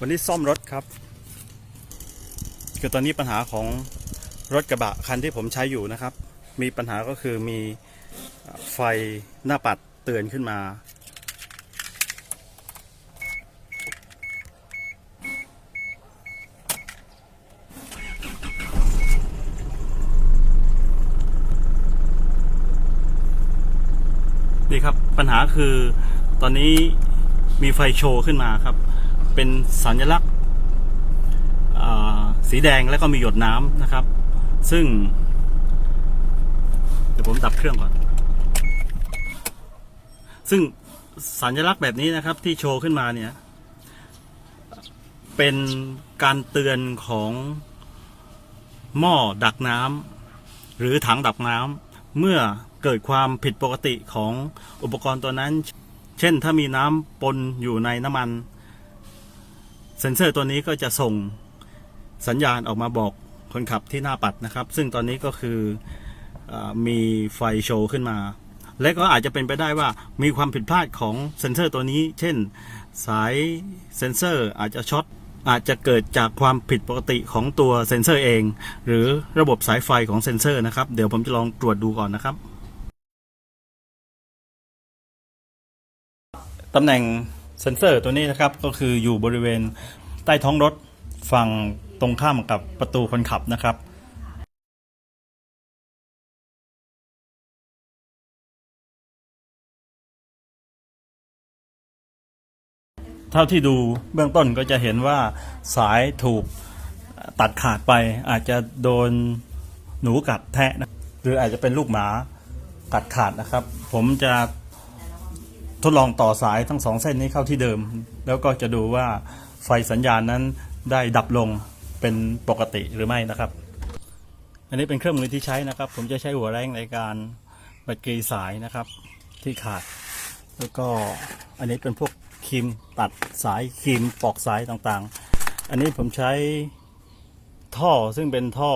วันนี้ซ่อมรถครับ คือตอนนี้ปัญหาของรถกระบะคันที่ผมใช้อยู่นะครับ มีปัญหาก็คือมีไฟหน้าปัดเตือนขึ้นมา นี่ครับปัญหาคือตอนนี้มีไฟโชว์ขึ้นมาครับ เป็นสัญลักษณ์สีแดงแล้วก็มีหยดน้ำนะครับ ซึ่ง เดี๋ยวผมดับเครื่องก่อน ซึ่งสัญลักษณ์แบบนี้นะครับที่โชว์ขึ้นมาเนี่ย เป็นการเตือนของหม้อดักน้ำหรือถังดักน้ำเมื่อเกิดความผิดปกติของอุปกรณ์ตัวนั้น เช่นถ้ามีน้ำปนอยู่ในน้ำมัน เซ็นเซอร์ตัวนี้ก็จะส่งสัญญาณออกมาบอกคนขับที่หน้าปัดนะครับ ซึ่งตอนนี้ก็คืออมีไฟโชว์ขึ้นมา และก็อาจจะเป็นไปได้ว่ามีความผิดพลาดของเซ็นเซอร์ตัวนี้ เช่นสายเซ็นเซอร์อาจจะช็อตอาจจะเกิดจากความผิดปกติของตัวเซ็นเซอร์เอง หรือระบบสายไฟของเซ็นเซอร์นะครับ เดี๋ยวผมจะลองตรวจดูก่อนนะครับตำแหน่ง เซนเซอร์ตัวนี้นะครับก็คืออยู่บริเวณใต้ท้องรถฝั่งตรงข้ามกับประตูคนขับนะครับเท่าที่ดูเบื้องต้นก็จะเห็นว่าสายถูกตัดขาดไป อาจจะโดนหนูกัดแทะนะหรืออาจจะเป็นลูกหมากัดขาดนะครับ ผมจะ ทดลองต่อสายทั้งสองเส้นนี้เข้าที่เดิม แล้วก็จะดูว่าไฟสัญญาณนั้นได้ดับลงเป็นปกติหรือไม่นะครับ อันนี้เป็นเครื่องมือที่ใช้นะครับ ผมจะใช้หัวแรงในการบัดกรีสายนะครับที่ขาด แล้วก็อันนี้เป็นพวกครีมตัดสายครีมปอกสายต่างๆ อันนี้ผมใช้ท่อซึ่งเป็นท่อ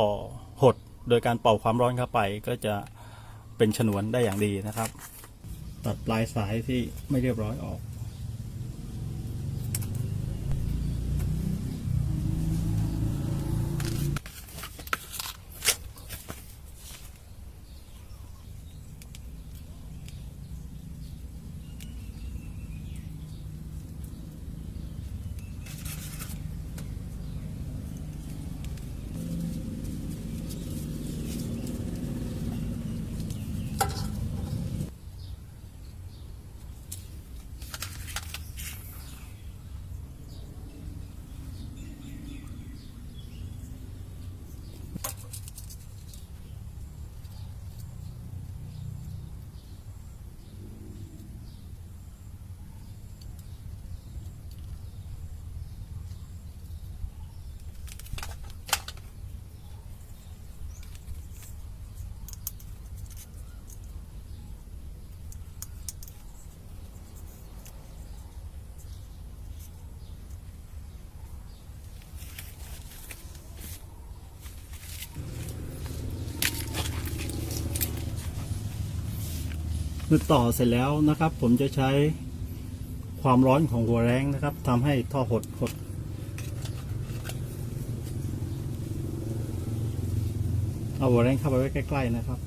หด โดยการเป่าความร้อนเข้าไปก็จะเป็นฉนวนได้อย่างดีนะครับ ตัดปลายสายที่ไม่เรียบร้อยออก มื่อต่อเสร็จแล้วนะครับ ผมจะใช้ความร้อนของหัวแรงนะครับทำให้ท่อหดหดเอาหัวแรงเข้าไปไว้ใกล้ ๆ นะครับ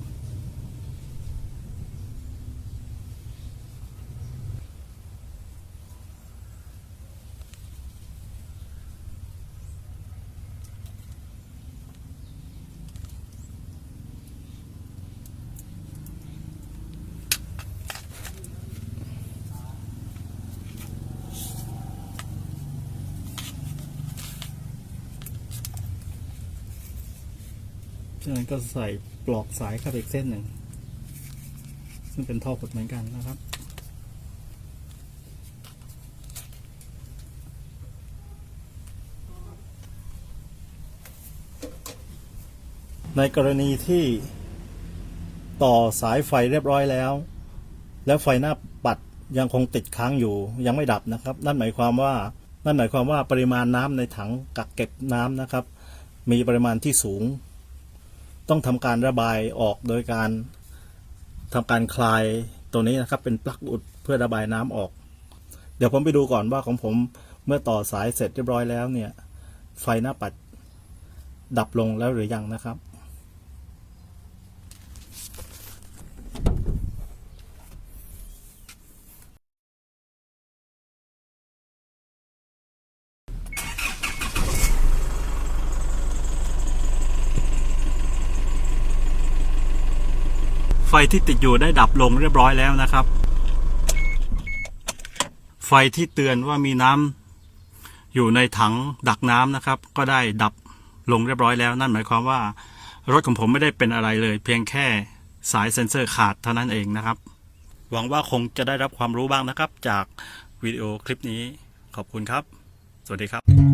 จากนั้นก็ใส่ปลอกสายเข้าไปอีกเส้นหนึ่ง ซึ่งเป็นท่อหดเหมือนกันนะครับในกรณีที่ต่อสายไฟเรียบร้อยแล้ว แล้วไฟหน้าปัดยังคงติดค้างอยู่ยังไม่ดับนะครับ นั่นหมายความว่านั่นหมายความว่าปริมาณน้ำในถังกักเก็บน้ำนะครับ มีปริมาณที่สูง ต้องทำการระบายออกโดยการทำการคลายตัวนี้นะครับ เป็นปลั๊กอุดเพื่อระบายน้ำออก เดี๋ยวผมไปดูก่อนว่าของผมเมื่อต่อสายเสร็จเรียบร้อยแล้วเนี่ย ไฟหน้าปัดดับลงแล้วหรือยังนะครับ ฟที่ติดอยู่ได้ดับลงเรียบร้อยแล้วนะครับ ไฟที่เตือนว่ามีน้ำอยู่ในถังดักน้ำนะครับ ก็ได้ดับลงเรียบร้อยแล้ว นั่นหมายความว่ารถของผมไม่ได้เป็นอะไรเลย เพียงแค่สายเซ็นเซอร์ขาดเท่านั้นเองนะครับ หวังว่าคงจะได้รับความรู้บ้างนะครับ จากวิดีโอคลิปนี้ขอบคุณครับ สวัสดีครับ